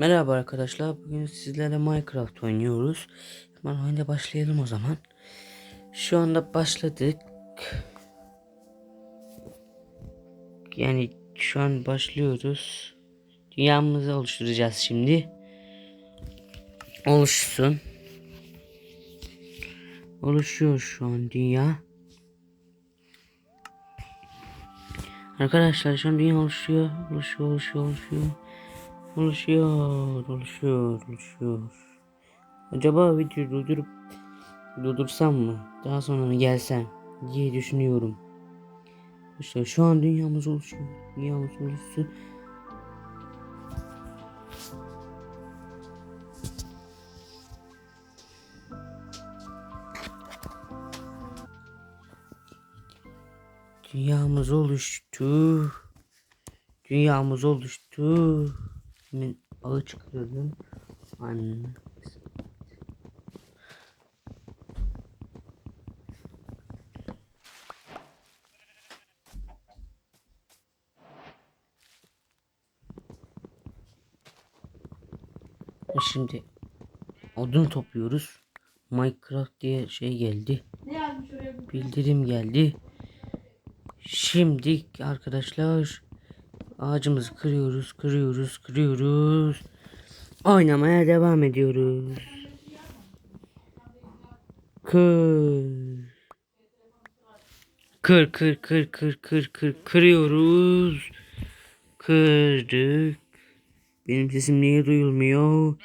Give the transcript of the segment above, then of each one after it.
Merhaba arkadaşlar. Bugün sizlerle Minecraft oynuyoruz. Hemen oyuna başlayalım o zaman. Şu anda başladık. Yani şu an başlıyoruz. Dünyamızı oluşturacağız şimdi. Oluşsun. Oluşuyor şu an dünya. Arkadaşlar şu an dünya oluşuyor. Oluşuyor, oluşuyor, oluşuyor. Oluşuyor, oluşuyor, oluşuyor. Acaba videoyu durdurup durdursam mı? Daha sonra mı gelsem diye düşünüyorum. İşte şu an dünyamız oluşuyor. Dünyamız oluşsun. Dünyamız oluştu. Dünyamız oluştu. Hemen ağı çıkarıyorum. Anne. Şimdi odun topluyoruz. Minecraft diye şey geldi. Bildirim geldi. Şimdi arkadaşlar ağacımızı kırıyoruz, kırıyoruz, kırıyoruz. Oynamaya devam ediyoruz. Kır. Kır kır kır kır kır kır kırıyoruz. Kırdık. Benim sesim niye duyulmuyor?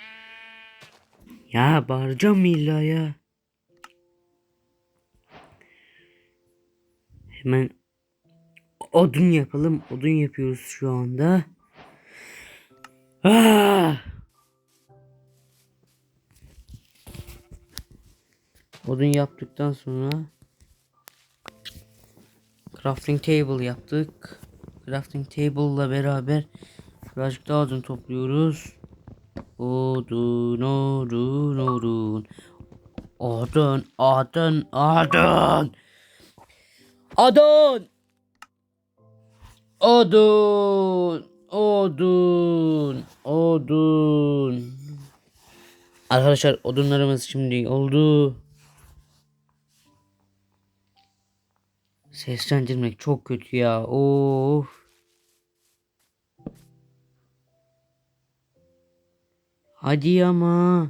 Ya bağıracağım illa ya. Hemen odun yapalım. Odun yapıyoruz şu anda. Ah! Odun yaptıktan sonra crafting table yaptık. Crafting table ile beraber birazcık daha odun topluyoruz. Odun, odun, odun. Odun, odun, odun. Odun. Odun. Odun. Odun. Arkadaşlar odunlarımız şimdi oldu. Seslendirmek çok kötü ya. Of. Hadi ama.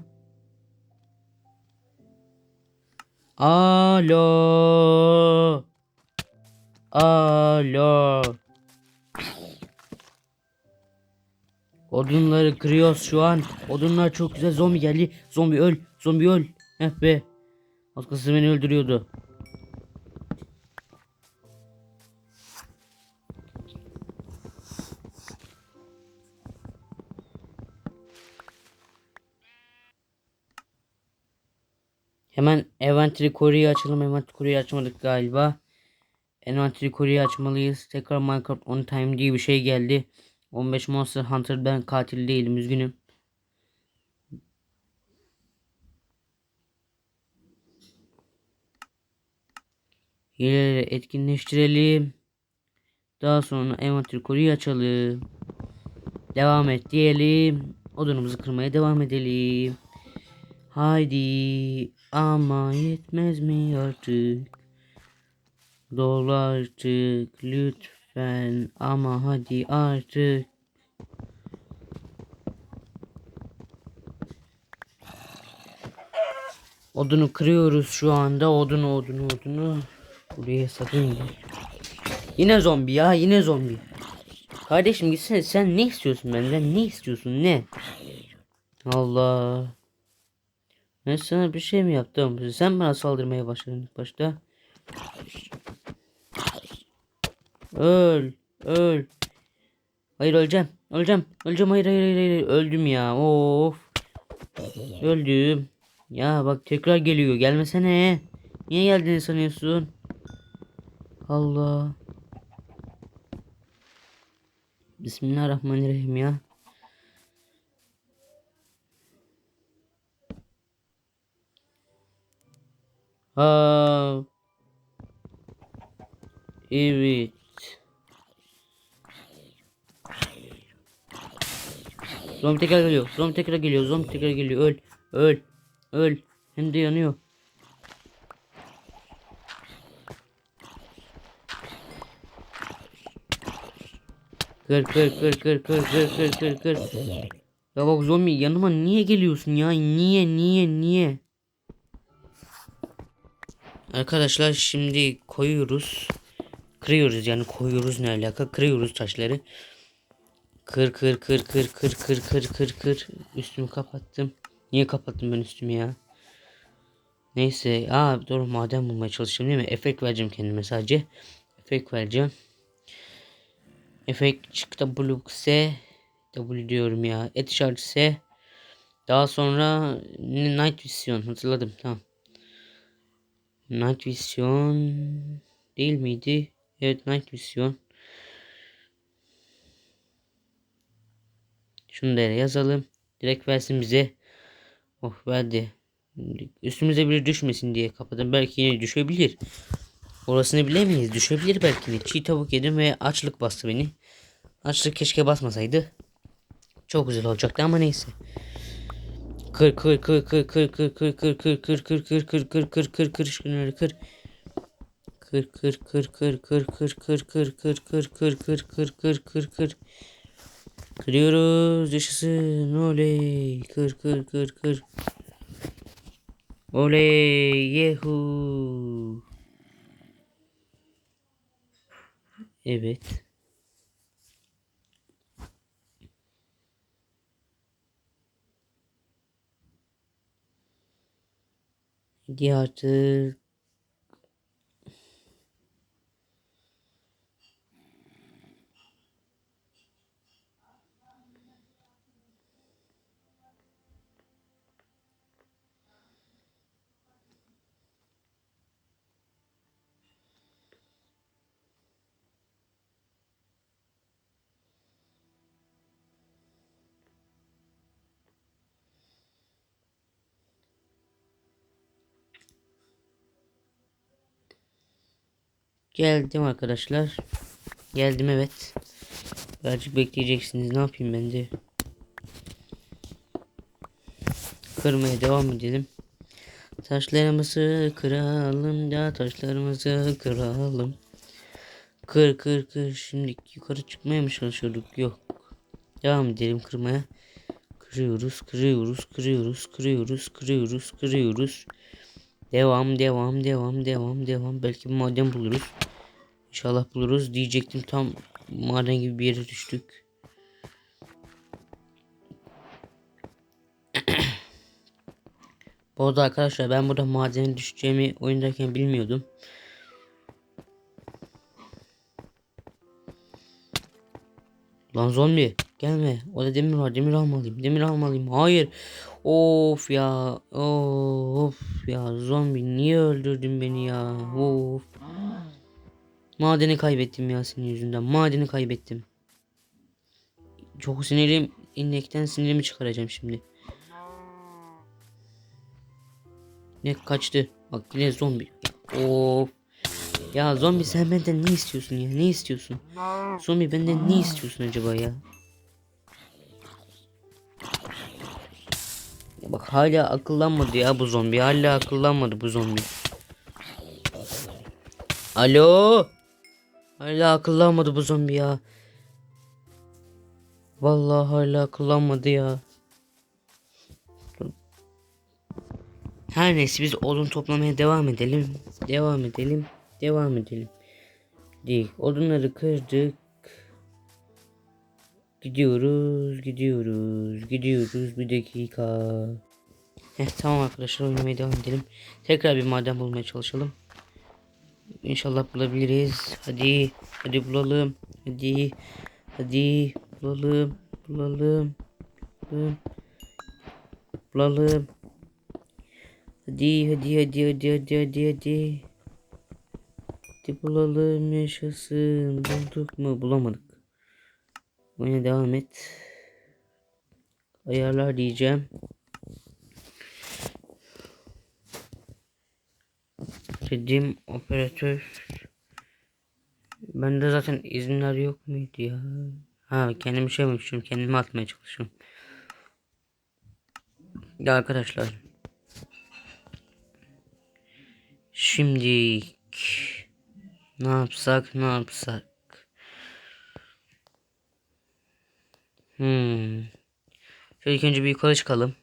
Alo. Alo. Odunları kırıyoruz şu an. Odunlar çok güzel. Zombi geldi. Zombi öl. Zombi öl. Heh be. Az kalsın beni öldürüyordu. Hemen Eventry Kore'yi açalım. Eventry Kore'yi açmadık galiba. Eventry Kore'yi açmalıyız. Tekrar Minecraft on time diye bir şey geldi. 15 Monster Hunter ben katil değilim üzgünüm. Hileleri etkinleştirelim. Daha sonra Eventry Kore'yi açalım. Devam et diyelim. Odunumuzu kırmaya devam edelim. Haydi ama yetmez mi artık? Dol artık lütfen ama hadi artık. Odunu kırıyoruz şu anda. Odunu odunu odunu. Buraya sakın gel. Yine zombi ya yine zombi. Kardeşim gitsene sen ne istiyorsun benden ne istiyorsun ne? Allah. Ben sana bir şey mi yaptım? Sen bana saldırmaya başladın ilk başta. Öl. Öl. Hayır öleceğim. Öleceğim. Öleceğim. Hayır hayır hayır. hayır. Öldüm ya. Of. Öldüm. Ya bak tekrar geliyor. Gelmesene. Niye geldiğini sanıyorsun? Allah. Bismillahirrahmanirrahim ya. Ha. Evet. Zombi tekrar geliyor. Zombi tekrar geliyor. Zombi tekrar geliyor. Öl. Öl. Öl. Hem de yanıyor. Kır kır kır kır kır kır kır kır kır. Ya bak zombi yanıma niye geliyorsun ya? Niye niye niye? Arkadaşlar şimdi koyuyoruz. Kırıyoruz yani koyuyoruz ne alaka? Kırıyoruz taşları. Kır kır kır kır kır kır kır kır kır. Üstümü kapattım. Niye kapattım ben üstümü ya? Neyse. Aa doğru maden bulmaya çalışacağım değil mi? Efekt vereceğim kendime sadece. Efekt vereceğim. Efekt çık W S W diyorum ya. Et S. Daha sonra Night Vision hatırladım tamam. Night Vision değil miydi? Evet Night Vision. Şunu da yazalım. Direkt versin bize. Oh verdi. Üstümüze biri düşmesin diye kapadım. Belki yine düşebilir. Orasını bilemeyiz. Düşebilir belki de. Çiğ tavuk yedim ve açlık bastı beni. Açlık keşke basmasaydı. Çok güzel olacaktı ama neyse. Kır kır kır kır kır kır kır kır kır kır kır kır kır kır kır kır kır şunları kır. Kır kır kır kır kır kır kır kır kır kır kır kır kır kır kır kır. Kırıyoruz yaşasın oley kır kır kır kır. Oley yehu. Evet. Hadi artık. Geldim arkadaşlar. Geldim evet. Birazcık bekleyeceksiniz. Ne yapayım ben de. Kırmaya devam edelim. Taşlarımızı kıralım da taşlarımızı kıralım. Kır kır kır. Şimdi yukarı çıkmaya mı çalışıyorduk? Yok. Devam edelim kırmaya. Kırıyoruz, kırıyoruz, kırıyoruz, kırıyoruz, kırıyoruz, kırıyoruz. Devam, devam, devam, devam, devam. Belki bir maden buluruz. İnşallah buluruz diyecektim tam maden gibi bir yere düştük. Bu arada arkadaşlar ben burada madene düşeceğimi oyundayken bilmiyordum. Lan zombi gelme. Orada demir var. Demir almalıyım. Demir almalıyım. Hayır. Of ya. Of ya. Zombi niye öldürdün beni ya? Of. Madeni kaybettim ya senin yüzünden. Madeni kaybettim. Çok sinirim. İnekten sinirimi çıkaracağım şimdi. Ne kaçtı? Bak yine zombi. Of. Ya zombi sen benden ne istiyorsun ya? Ne istiyorsun? Zombi benden ne istiyorsun acaba ya? Bak hala akıllanmadı ya bu zombi. Hala akıllanmadı bu zombi. Alo? Hala akıllanmadı bu zombi ya. Vallahi hala akıllanmadı ya. Her neyse biz odun toplamaya devam edelim. Devam edelim. Devam edelim. Değil. Odunları kırdık. Gidiyoruz, gidiyoruz, gidiyoruz. Bir dakika. Heh, tamam arkadaşlar oynamaya devam edelim. Tekrar bir maden bulmaya çalışalım. İnşallah bulabiliriz. Hadi, hadi bulalım. Hadi, hadi bulalım, bulalım, bulalım, bulalım. Hadi, hadi, hadi, hadi, hadi, hadi, hadi. Hadi bulalım yaşasın. Bulduk mu? Bulamadık. Oyuna devam et. Ayarlar diyeceğim. Dediğim operatör. Bende zaten izinler yok muydu ya? Ha kendimi şey yapmışım. Kendimi atmaya çalışıyorum. Ya arkadaşlar. Şimdi ne yapsak ne yapsak? Hmm. Şöyle ilk önce bir yukarı çıkalım.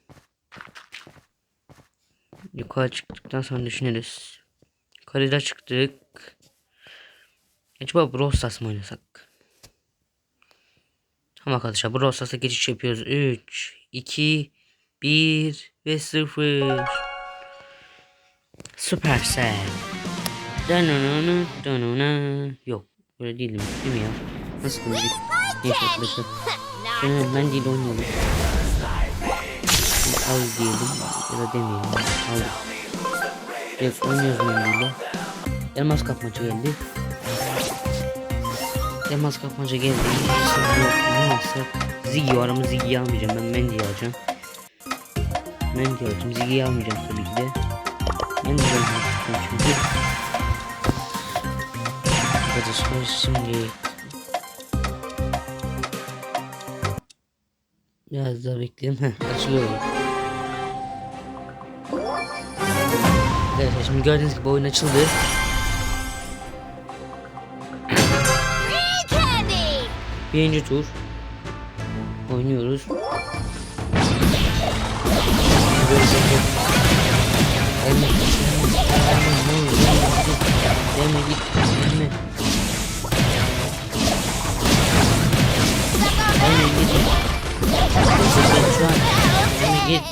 Yukarı çıktıktan sonra düşünürüz. Yukarıda çıktık. Acaba Brawl Stars mı oynasak? Tamam arkadaşlar Brawl Stars'a geçiş yapıyoruz. 3, 2, 1 ve 0. Supercell. Dananana, danana. Yok öyle değil mi? Değil mi ya? Nasıl müzik? Neyse arkadaşlar. Ben değil oynayalım. Al diyelim ya da demeyelim. Al. Evet oynuyoruz mendiyle. Elmas kapmaca geldi. Elmas kapmaca geldi. Şimdi ne alsak? Ziggy var ama Ziggy'yi almayacağım. Ben Mendy'yi alacağım. Mendy'yi alacağım. Ziggy'yi almayacağım tabii ki de. Mendy'yi alacağım çünkü. Arkadaşlar şimdi Biraz daha bekleyelim. Heh, açılıyor. Arkadaşlar şimdi gördüğünüz gibi oyun açıldı. Birinci tur. Oynuyoruz. Deme git. Deme. Deme git. Ben şu an, gelme, git.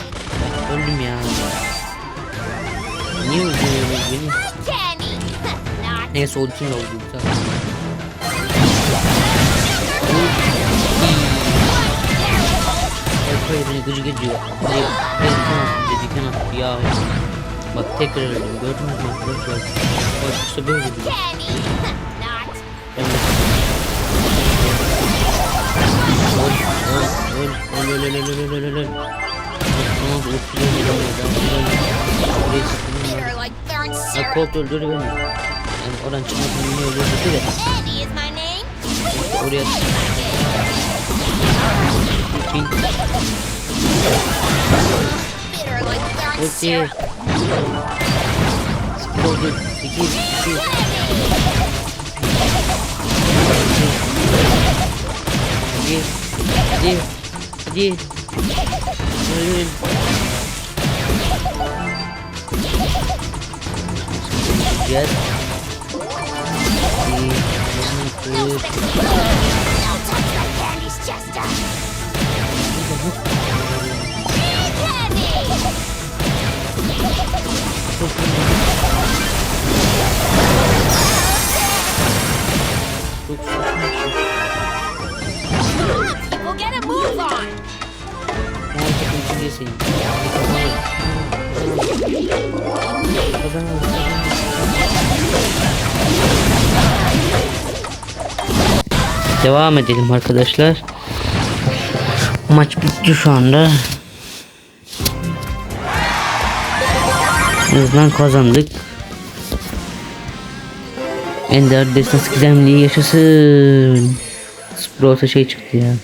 Öldüm ya. Niye öldürüyorsunuz beni? Neyse o için oldu. Tamam. Hayır hayır beni gıcık ediyor. Hayır ben tamam dedikten attı ya. Bak tekrar öldüm gördünüz mü arkadaşlar? Bak işte böyle bir Öl öl öl öl öl öl öl öl öl Tamam Burayı sıkılmıyor bitter like burnt Ha. Colt öldürdü beni Yani oradan çıkmasını beni öldürdü de. Oraya burnt Ulti syrup. Skill oldu 2 Иди. Иди. Блин. Нет. И... Нужно Devam edelim arkadaşlar. Maç bitti şu anda. Azından kazandık. Ender Destansı Gizemliği yaşasın. Sprout'a şey çıktı ya.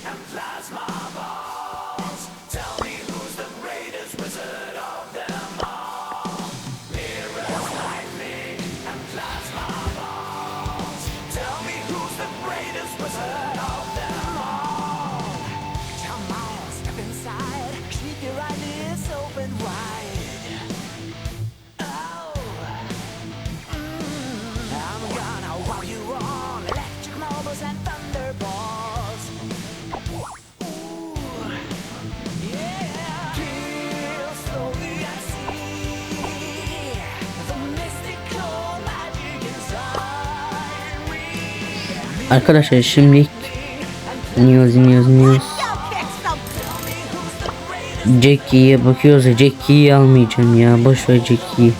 Arkadaşlar şimdi iniyoruz iniyoruz iniyoruz. Jackie'ye bakıyoruz ya Jackie'yi almayacağım ya boş ver Jackie'yi.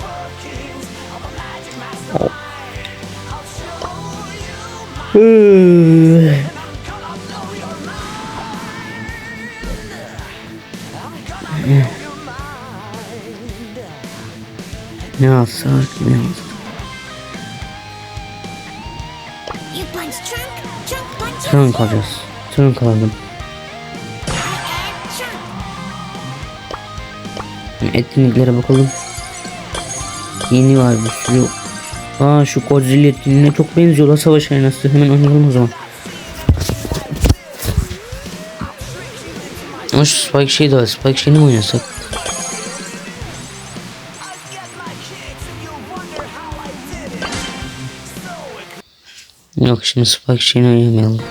Ne alsak ne alsak. Trunk punch Trunk alacağız. Trunk alalım. I am trunk. Etkinliklere bakalım. Yeni var bir sürü. Aa şu Godzilla etkinliğine çok benziyor la savaş arenası. Hemen oynayalım o zaman. Ama şu Spike şey de var. Spike şeyini mi oynasak? Yok şimdi Spike şeyini oynamayalım.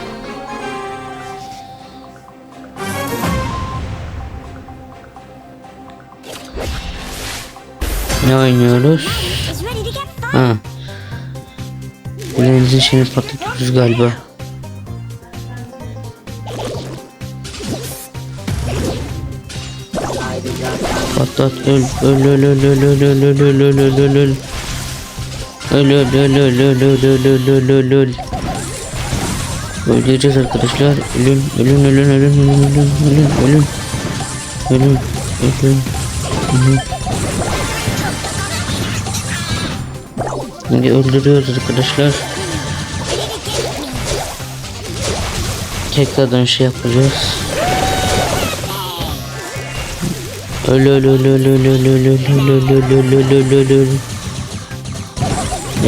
Ne oynuyoruz? Ha. Bileğimizin şeyini patlatıyoruz galiba. Patlat öl öl öl öl öl öl öl öl öl öl öl öl öl Öl öl öl öl öl öl öl öl öl öl öl Öleceğiz arkadaşlar. Ölün ölün ölün ölün ölün ölün ölün ölün ölün ölün ölün Şimdi öldürüyoruz arkadaşlar. Tekrardan şey yapacağız. Öl öl öl öl öl öl öl öl öl öl öl öl öl öl öl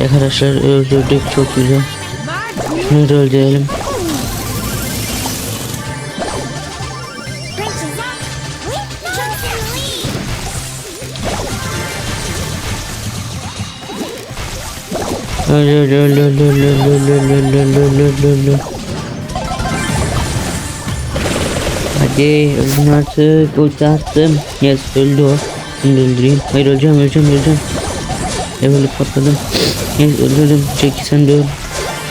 Arkadaşlar öldürdük çok güzel. Şunu da öldürelim. Hadi öldün artık ulti attım. Yes öldü o. Şimdi öldüreyim. Hayır öleceğim öleceğim öleceğim. Level'i patladım. Yes öldürdüm. Çeki sen de öl.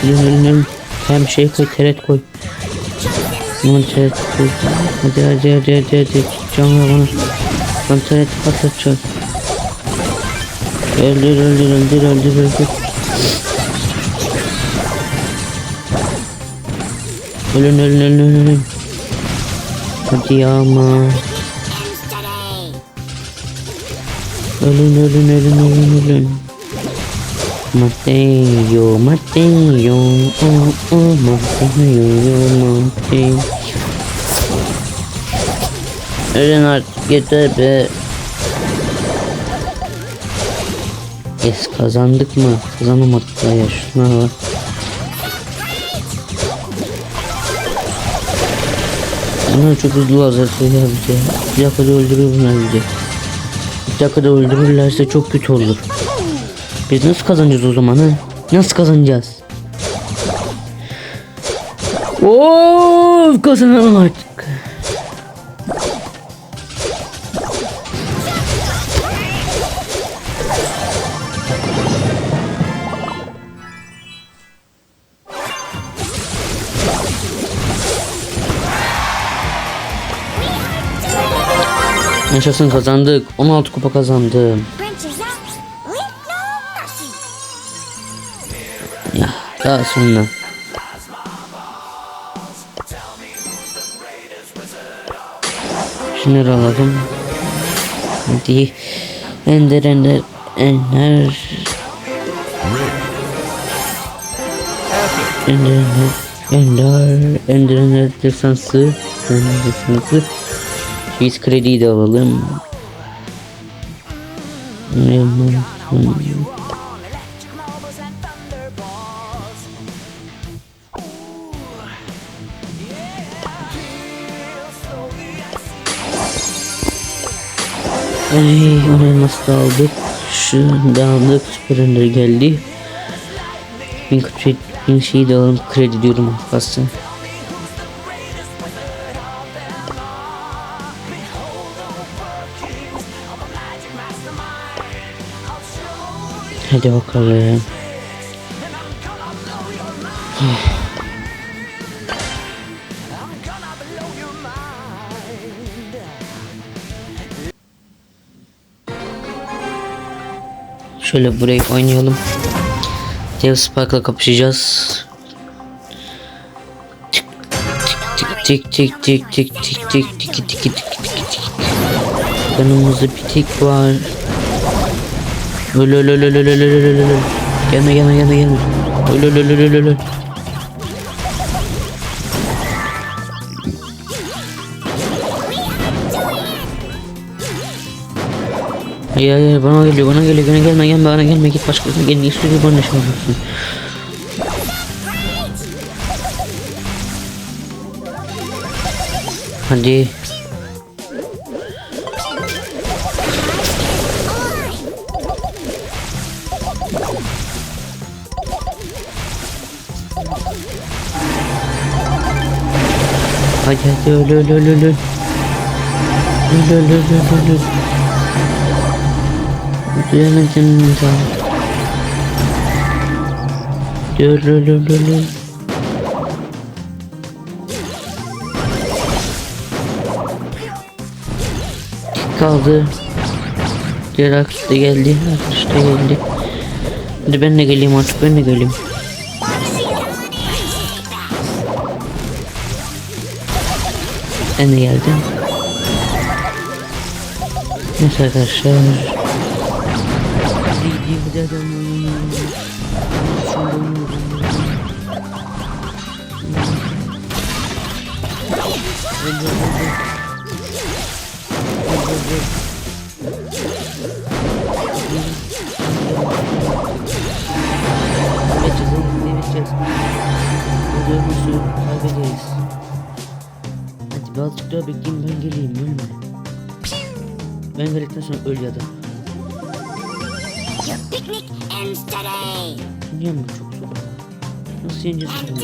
Ölün ölün ölün. Hem şey koy teret koy. Aman teret koy. Hadi hadi hadi hadi hadi. Can ver bana. Ben teret patlatacağım. Öldür öldür öldür öldür öldür. Ölün ölün ölün ölün ölün. Hadi ama. Ends today. Ölün ölün. Mateo, Mateo, oh oh Mateo, Mateo. Ölün artık yeter be. Yes kazandık mı? Kazanamadık da ya şuna bak. Bunlar çok hızlı lazer söylüyor bize. Bir dakikada öldürür bunlar bizi. Bir dakikada öldürürlerse çok kötü olur. Biz nasıl kazanacağız o zaman ha? Nasıl kazanacağız? Oo, kazanalım. Yaşasın kazandık. 16 kupa kazandım. Ya daha sonra. Şunları alalım. Hadi. Ender ender ender. Ender ender ender ender ender desansı. Ender desansı. Biz krediyi de alalım. Ay onu nasıl aldık? Şu da aldık. Süper geldi. Bin kredi, bin şeyi de alalım. Kredi diyorum aslında. Hadi bakalım. Şöyle burayı oynayalım. Dev Spike'la kapışacağız. Tik tik tik tik tik tik tik tik tik tik tik Yanımızda bir tik var. Öl öl öl öl öl öl öl öl öl. Gelme gelme gelme gelme. Öl öl öl öl öl öl. Hayır hayır bana geliyor bana geliyor bana gelme gelme bana gelme git başkasına gel niye sürekli bana şey yapıyorsun Hadi Hadi hadi öl öl öl öl öl Öl öl öl öl öl öl Duyamadım da Öl öl öl öl öl kaldı. Diğer da geldi. Da geldi. Hadi ben de geleyim artık ben de geleyim Ben de. Neyse arkadaşlar. Daha bekleyin ben geleyim ölme. Ben geldikten sonra öl ya da. Your picnic ends today. Niye mi çok zor? Nasıl yeneceğiz bunu?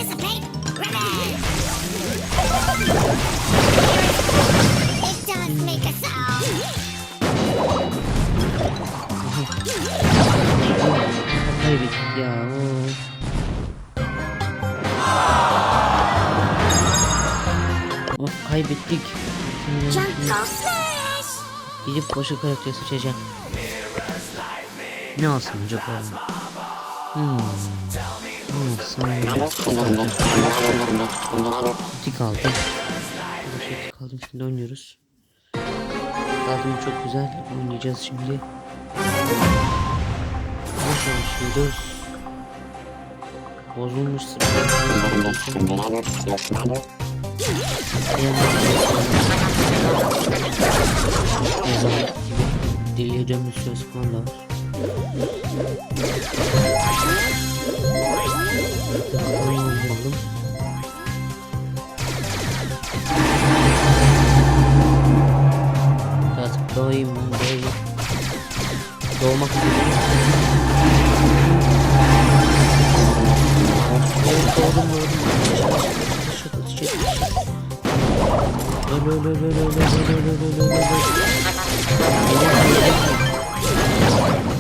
It does make a sound. Kaybettik ya. Kaybettik. Gidip başka karakter seçeceğim. Ne alsam acaba? Hmm. Ne alsam? Tik aldım. Tik aldım şimdi oynuyoruz. Aldım çok güzel oynayacağız şimdi. Ne çalışıyoruz? Bozulmuş Deliye Delireceğimiz söz konular. Bakalım. Artık doğayım ben doğayım. Doğmak üzere. Doğdum doğdum. Şaka şaka şaka.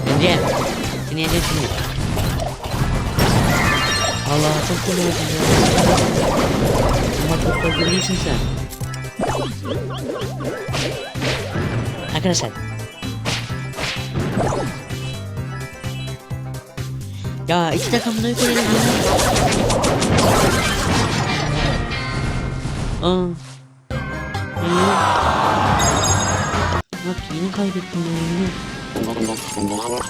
Yeneceğim. Seni yeneceğim şimdi. Allah çok kolay oldun ya. Ama çok kolay değilsin sen. Arkadaşlar. Ya iki dakikamda yukarı Aa. Bak yeni kaybettim oyunu.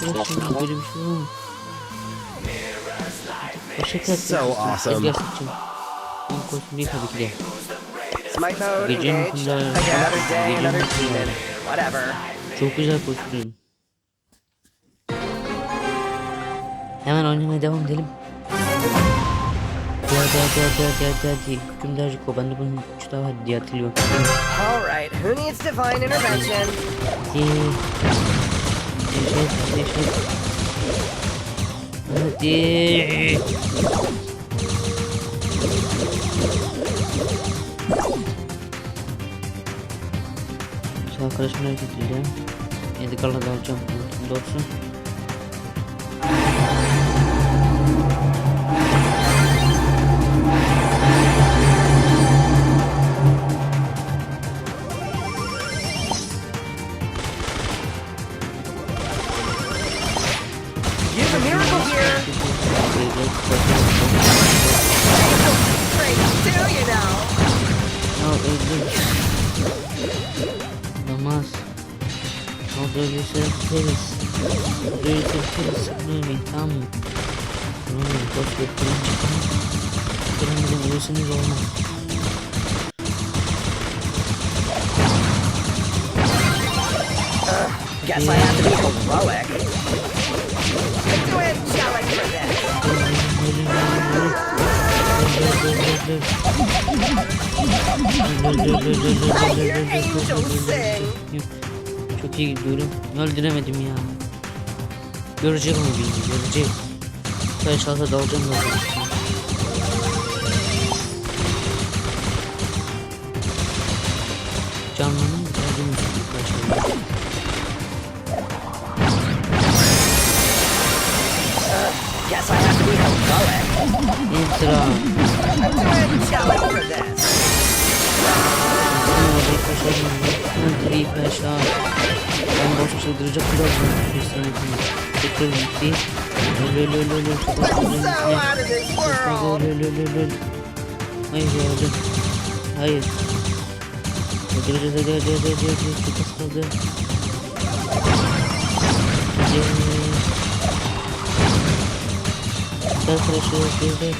Bir şey olmaz. Başka so awesome. Gecenin kumda, gecenin kumda. Çok. Hemen oynamaya devam edelim. Hadi hadi hadi hadi hadi hadi. Hükümdarcık o ben de bunun üç daha var diye hatırlıyorum. All right, who needs divine intervention? Hadi. Neşet neşet. Hadi. Şu arkadaşım hareket edeceğim. Edgar'la da alacağım. Unuttum olsun. O böyleyse yaparız. Böyleyse yaparız. Ölmeyin tamam mı? Ölmeyin. Boş ver. Kırmızı ölürsünüz olmaz. Guess I have to be heroic. Do it, for this. I hear angels sing. Çok iyi gidiyorum. Öldüremedim ya. Görecek onu beni, görecek. Taş alsa dalacağım da. Canlanın geldim. Guess I have to be heroic. Entra. Do kaşarım. Entra'yı kaşar. Ben boş çıldıracak biraz bir sene Tekrar gitti. Öyle öyle öyle öyle. Çok I'm az world. Öyle öyle öyle öyle. Hayır ya öyle. Hayır. Öldüreceğiz hadi hadi hadi hadi hadi. Çok az kaldı. Hadi. Gel tıraşı gel gel.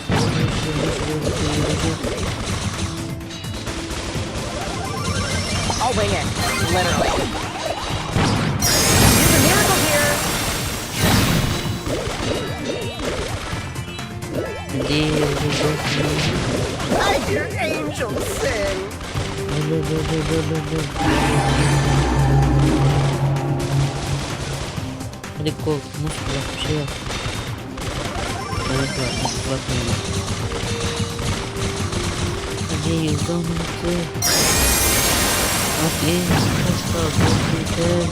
I'll wing it. Literally. Use a miracle here. Hadi hadi I hear angels sing. Öyle öyle öyle öyle öyle. Hadi kol, muz bırak bir şey yap. Evet bırak, muz bırakmayalım. Hadi yüzden mutlu. Hadi, kaç kaldı, yeter.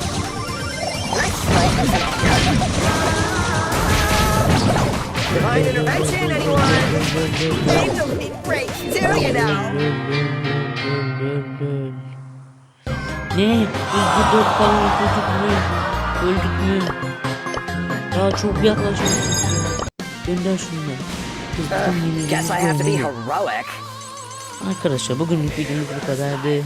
Divine intervention, anyone? Angels be great too, you know. Ne? Yüzde dört falan öldük mü? Öldük mü? Daha çok yaklaşıyoruz. Gönder. Kızdım yine. Guess I have to be heroic. Arkadaşlar bugünlük videomuz bu kadardı.